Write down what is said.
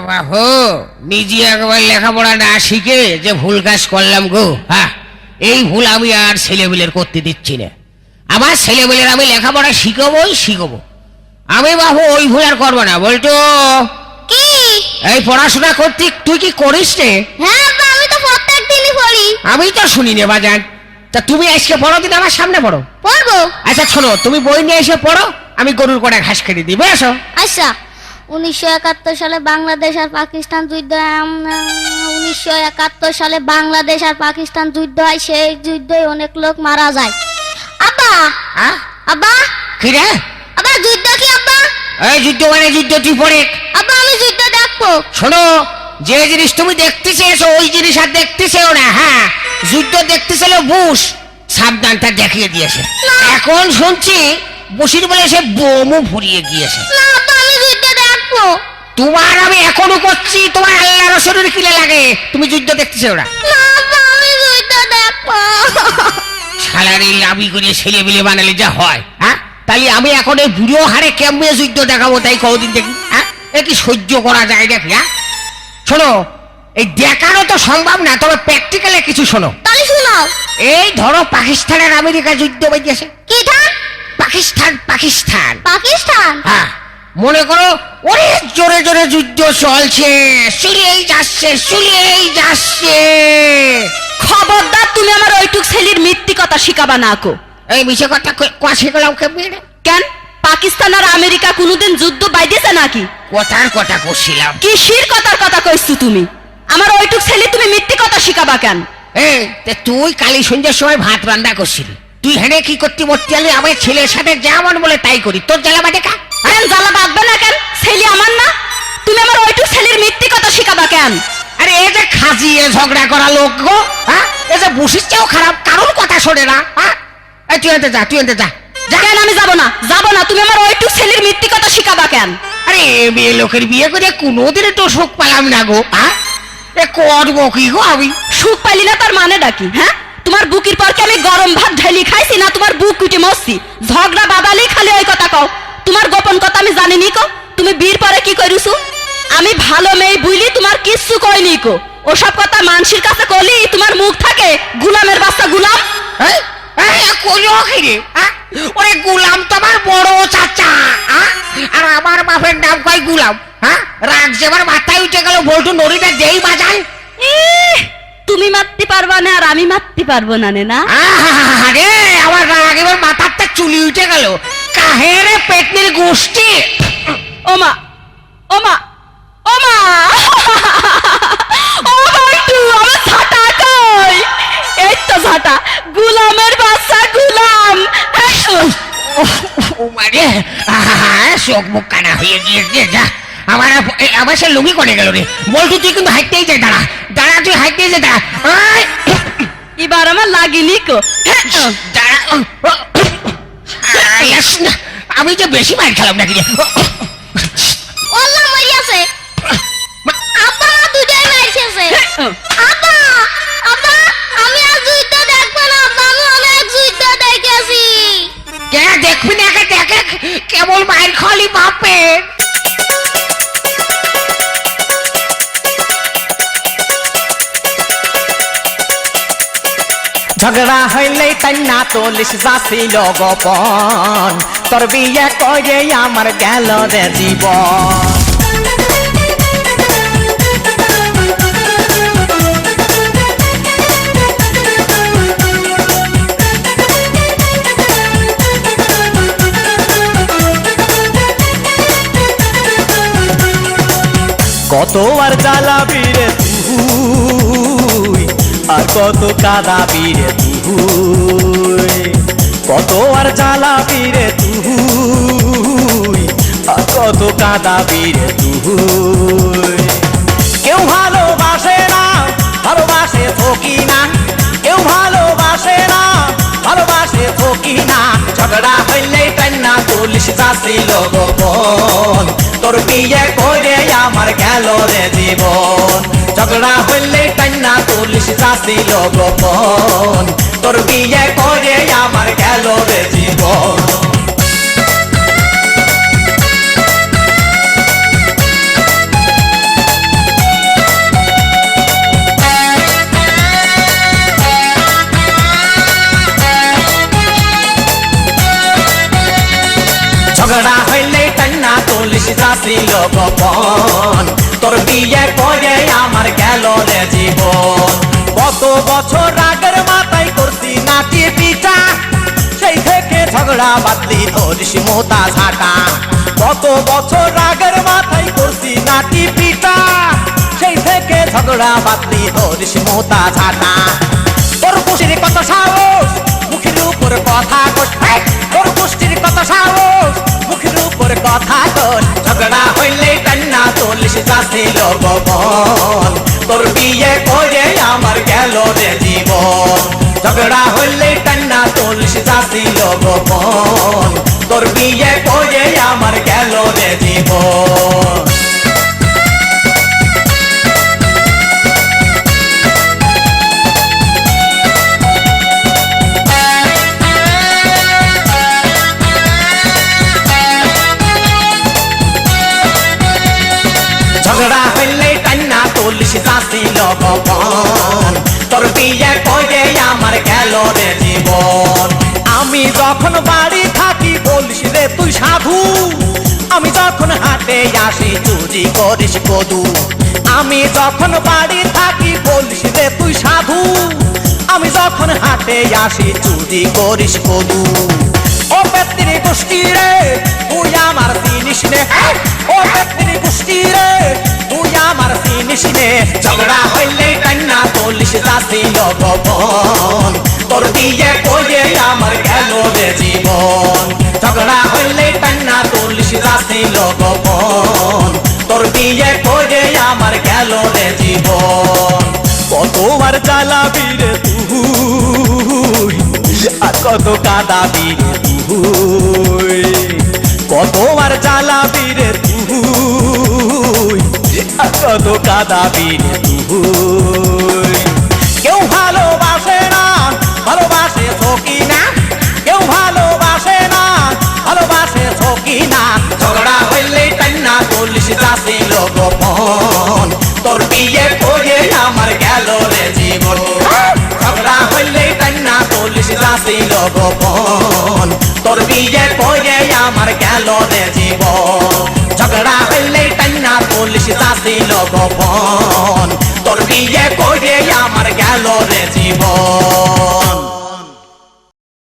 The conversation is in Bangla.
বাহু নিজে একবার লেখাপড়া না শিখে যে ভুল কাজ করলাম গো হ্যাঁ এই ভুল আমি আর ছেলেবেলের করতে দিচ্ছি না। আমার ছেলেবেলের আমি লেখাপড়া শিখবই শিখব। আমি বাবু ওই ভুল আর করব না বলতো। কি? এই পড়াশোনা করতে তুই কি করিস রে হ্যাঁ আমি তো প্রত্যেক দিনই পড়ি। আমি তো শুনি নে বাজান তা তুমি আজকে পড়ো দিন আমার সামনে পড়ো? পড়ব। আচ্ছা শোনো তুমি বই নিয়ে এসে পড়ো আমি গরুর কটা ঘাস কেটে দিই বুঝেছ? আচ্ছা। উনিশশো একাত্তর সালে বাংলাদেশ আর পাকিস্তান যুদ্ধ উনিশশো একাত্তর সালে বাংলাদেশ আর পাকিস্তান যুদ্ধ হয়। সেই যুদ্ধে অনেক লোক মারা যায়। আব্বা! হ্যাঁ? আব্বা! কি রে? আব্বা যুদ্ধ কি আব্বা? এই যুদ্ধ মানে যুদ্ধ তুই পড়ে। আব্বা আমি যুদ্ধ দেখব। শোনো যে জিনিস তুমি দেখতে চেয়েছো ওই জিনিস আর দেখতে চেয়েও না হ্যাঁ? যুদ্ধ দেখতে ছিল বুশ সাবধানটা দেখিয়ে দিয়েছে। এখন শুনছি বুশির বলে সে বোমও ফুরিয়ে গিয়েছে তোমার আমি এখনও করছি তোমার আল্লাহ রসুলের কিলে লাগে। তুমি যুদ্ধ দেখতে চেয়েও না না আব্বা আমি সালারি লাভি করে ছেলে বিলে বানালে যা হয় হ্যাঁ তাহলে আমি এখন এই বুড়ো হারে কেমনে যুদ্ধ দেখাবো তাই কদিন দেখি হ্যাঁ এ কি সহ্য করা যায় দেখি হ্যাঁ শোনো এই দেখানো তো সম্ভব না তবে প্র্যাকটিক্যালে কিছু শোনো। তাহলে শোনাও এই ধরো পাকিস্তান আর আমেরিকা যুদ্ধ বেজেছে কি পাকিস্তান পাকিস্তান। পাকিস্তান? হ্যাঁ। মনে করো অনেক জোরে জোরে যুদ্ধ চলছে। চলেই যাচ্ছে চলেই যাচ্ছে। খবরদার তুমি আমার ওইটুক ছেলের মিথ্যি কথা শিখাবা না কো এই মিশে কথা কষে গেলাম কেমনি? কেন? পাকিস্তান আর আমেরিকা কোনোদিন যুদ্ধ বাইদেছে নাকি? কথার কথা করছিলাম কিসির কথার কথা কইছো তুমি? আমার ওইটুক ছেলে তুমি মিথ্যি কথা শিখাবা কেন? এই তে তুই কালী সন্ধ্যার সময় ভাত রান্না করছিলি। তুই হেনে কি করতি মরতে আমার ছেলের সাথে যেমন বলে তাই করি। তোর জ্বালা বাটে কা? কেন জ্বালা বাঁধবে না কেন? ছেলে আমার না। তুমি আমার ওইটুক ছেলের মিথ্যি কথা শিখাবা কেন? আরে এ যে খাজিয়ে ঝগড়া করা লোক গো হ্যাঁ? এ যে বসির চেয়েও খারাপ কারোর কথা শোনে না হ্যাঁ? এই তুই এনতে যা তুই এনতে যা। কেন আমি যাব না? যাব না তুমি আমার ওইটুক ছেলের মিথ্যি কথা শিখাবা কেন? আরে এ মেয়ে লোকের বিয়ে করে কোনোদিনই তো সুখ পেলাম না গো হ্যাঁ? এ করব কি গো আমি? সুখ পাইলি না তার মানে ডাকি হ্যাঁ? তোমার বুকির পর কি আমি গরম ভাত ঢালি খাইছি না তোমার বুক কুটে মরছি। ঝগড়া বাদালি খালি ওই কথা কও। তোমার গোপন কথা আমি জানি নি কো। তুমি বীর পরে কি করিছু আমি ভালো মেয়ে বুইলি তোমার কিচ্ছু কইনি কো। ওসব কথা মানসির কাছে কলি তোমার মুখ থাকে গুলামের বাচ্চা গুলাম। এ করব হ্যাঁ? ওরে গুলাম তো আমার বড় চাচা হ্যাঁ? আর আমার বাপের নাম কয় গুলাম হ্যাঁ? রাগ যে আমার মাথায় উঠে গেল বল্টু নড়িটা যেই বাজায়। তুমি মারতে পারবা না আর আমি মারতে পারব না নে না আরে আমার রাগ এবার মাথারটা চুলি উঠে গেল। কাহেরে পেটনির গোষ্ঠী ওমা ওমা ওমা ও বল্টু আমার ঝাঁটা কই এই তো গুলামের বাচ্চা গুলাম ও মারে আহা, চোখ মুখ কানা হয়ে গিয়েছে যা আমার সে লুঙ্গি করে গেল রে বল্টু তুই কিন্তু যায় দাঁড়া দাঁড়া তুই হাইটেই যায় দাঁড়া আয়, এবার আমার লাগিনি কো দাঁড়া। আমি যে বেশি মার খেলাম নাকি ওল্লা মরিয়াছে আব্বা দুটোই মারছেছে আব্বা আব্বা আমি আর জুইতে দেখব না আব্বা আমি অনেক জুইতে দেখেছি। কে দেখবি না কে দেখে? কেবল মার খালি বাপের। ঝগড়া হইলে তান্না তোলিস যাছিল গোপন তোর বিয়ে করে আমার গেল রে জীবন কত আর জ্বালাবি রে তুই আর কত কাঁদাবি রে তুই, কত আর জ্বালাবি রে তুই, আর কত কাঁদাবি রে তুই। কেউ ভালোবাসে না, ভালোবাসে ফকি না? কেউ ভালোবাসে না, ভালোবাসে ফকি না? ঝগড়া হইলে কান্না তুলিস চাষিল গোপন তোর বিয়ে করে আমার গেল রে জীবন ঝগড়া হইলে টাইনা তুলিস চাষিল গোপন তোর বিয়ে করে আমার গেল রে জীবন ঝগড়া হইলে যাচ্ছিল গোপন তোর বিয়ে করে আমার গেল রে জীবন। কত বছর আগের মাথায় করছি নাচি পিঠা, সেই থেকে ঝগড়া বাদলি ধরিস মোতা ঝাঁটা। কত বছর আগের মাথায় করছি নাটি পিঠা, সেই থেকে ঝগড়া বাদলি ধরিস মোতা ঝাঁটা। তোর কুশির কত সাহস, মুখের উপর কথা তোর কুষ্টির কত সাহস, মুখের উপর কথা যাচ্ছিল গবন তোর বিয়ে করে আমার গেল রে জীবন। ঝগড়া হইলে টান্না চল্লিশ যাচ্ছিল গবন তোর বিয়ে করে আমার গেল রে জীবন। তোর বিয়ে করে আমার গেল রে জীবন। আমি যখন বাড়ি থাকি, বলিস রে তুই সাধু। আমি যখন হাটে আসি, চুরি করিস কদু। আমি যখন বাড়ি থাকি, বলিস রে তুই সাধু। আমি যখন হাটে আসি, চুরি করিস কদু। ও গোষ্ঠী রে, তুই আমার জিনিস নে। ও গোষ্ঠী রে, তুই আমার জিনিস নে। ঝগড়া চল্লিশ যাচ্ছিল গপন তোর বিয়ে করে আমার গেল রে জীবন। ঝগড়া হইলে কান্না চল্লিশ যাচ্ছিল গপন তোর বিয়ে করে আমার গেল রে জীবন। কতবার জ্বালাবি রে তুই, আর কত কাদাবি তুই। কতবার জ্বালাবি রে তুই, আর কত কাদাবি তুই। না ভালোবাসে সকি না কেউ ভালোবাসে না। ভালোবাসে সকি না ঝগড়া হইলে কান্না চল্লিশ যাচ্ছিল গোপন তোর বিয়ে করে আমার গেল রে জীবন। ঝগড়া হইলে কান্না চল্লিশ যাচ্ছিল গোপন তোর বিয়ে করে আমার গেল রে জীবন। ঝগড়া হইলে কান্না চল্লিশ যাচ্ছিল গোপন তোর বিয়ে করে আমার গেল রে জীবন।